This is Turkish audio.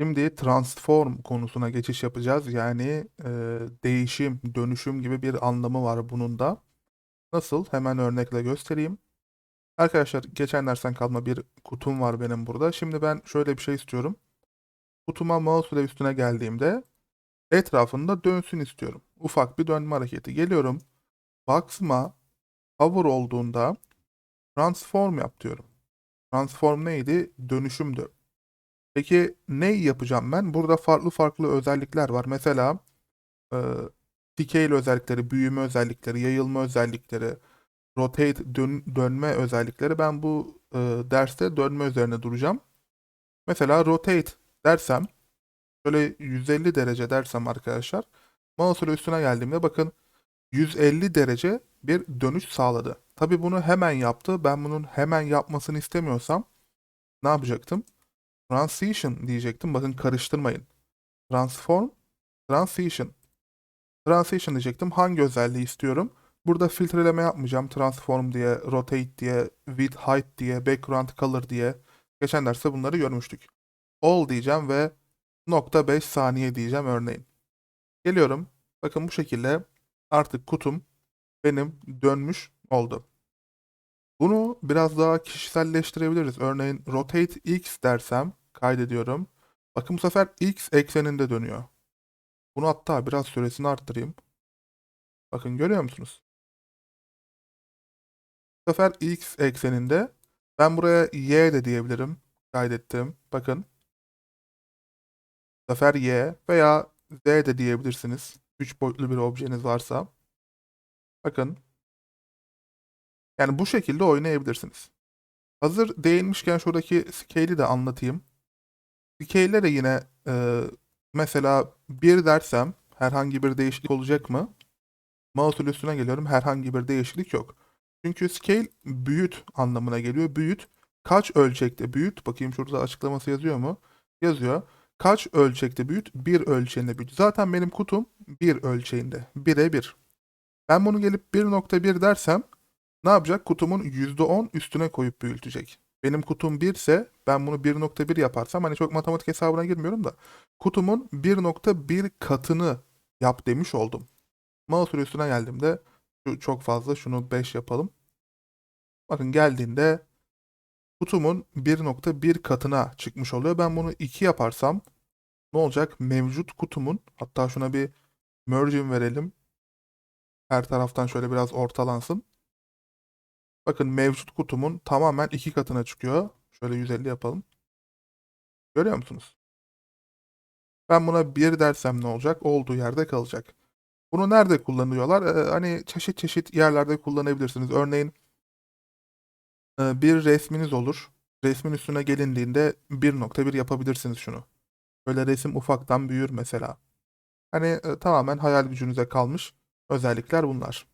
Şimdi transform konusuna geçiş yapacağız. Yani e, değişim, dönüşüm gibi bir anlamı var bunun da. Nasıl? Hemen örnekle göstereyim. Arkadaşlar geçen dersten kalma bir kutum var benim burada. Şimdi ben şöyle bir şey istiyorum. Kutuma mouse ile üstüne geldiğimde etrafında dönsün istiyorum. Ufak bir dönme hareketi. Geliyorum. Box'ıma hover olduğunda transform yap diyorum. Transform neydi? Dönüşümdü. Peki ne yapacağım ben? Burada farklı farklı özellikler var. Mesela e, scale özellikleri, büyüme özellikleri, yayılma özellikleri, rotate dön- dönme özellikleri. Ben bu e, derste dönme üzerine duracağım. Mesela rotate dersem şöyle 150 derece dersem arkadaşlar mouse ile üstüne geldiğimde bakın 150 derece bir dönüş sağladı. Tabii bunu hemen yaptı. Ben bunun hemen yapmasını istemiyorsam ne yapacaktım? Transition diyecektim. Bakın karıştırmayın. Transform, transition. Transition diyecektim. Hangi özelliği istiyorum? Burada filtreleme yapmayacağım. Transform diye, rotate diye, width, height diye, background color diye. Geçen derste bunları görmüştük. All diyeceğim ve nokta 5 saniye diyeceğim örneğin. Geliyorum. Bakın bu şekilde artık kutum benim dönmüş oldu. Bunu biraz daha kişiselleştirebiliriz. Örneğin rotate x dersem kaydediyorum. Bakın bu sefer x ekseninde dönüyor. Bunu hatta biraz süresini arttırayım. Bakın görüyor musunuz? Bu sefer x ekseninde ben buraya y de diyebilirim. Kaydettim. Bakın. Bu sefer y veya z de diyebilirsiniz. 3 boyutlu bir objeniz varsa. Bakın. Yani bu şekilde oynayabilirsiniz. Hazır değinmişken şuradaki scale'i de anlatayım. Scale'e yine e, mesela 1 dersem herhangi bir değişiklik olacak mı? Mouse ile üstüne geliyorum herhangi bir değişiklik yok. Çünkü scale büyüt anlamına geliyor. Büyüt kaç ölçekte büyüt? Bakayım şurada açıklaması yazıyor mu? Yazıyor. Kaç ölçekte büyüt? Bir ölçeğinde büyüt. Zaten benim kutum bir ölçeğinde. 1'e 1. Ben bunu gelip 1.1 dersem ne yapacak? Kutumun %10 üstüne koyup büyütecek. Benim kutum 1 ise ben bunu 1.1 yaparsam hani çok matematik hesabına girmiyorum da kutumun 1.1 katını yap demiş oldum. Mouse üstüne geldiğimde şu çok fazla şunu 5 yapalım. Bakın geldiğinde kutumun 1.1 katına çıkmış oluyor. Ben bunu 2 yaparsam ne olacak? Mevcut kutumun hatta şuna bir merging verelim. Her taraftan şöyle biraz ortalansın. Bakın mevcut kutumun tamamen iki katına çıkıyor. Şöyle 150 yapalım. Görüyor musunuz? Ben buna 1 dersem ne olacak? Olduğu yerde kalacak. Bunu nerede kullanıyorlar? Ee, hani çeşit çeşit yerlerde kullanabilirsiniz. Örneğin e, bir resminiz olur. Resmin üstüne gelindiğinde 1.1 yapabilirsiniz şunu. Böyle resim ufaktan büyür mesela. Hani e, tamamen hayal gücünüze kalmış özellikler bunlar.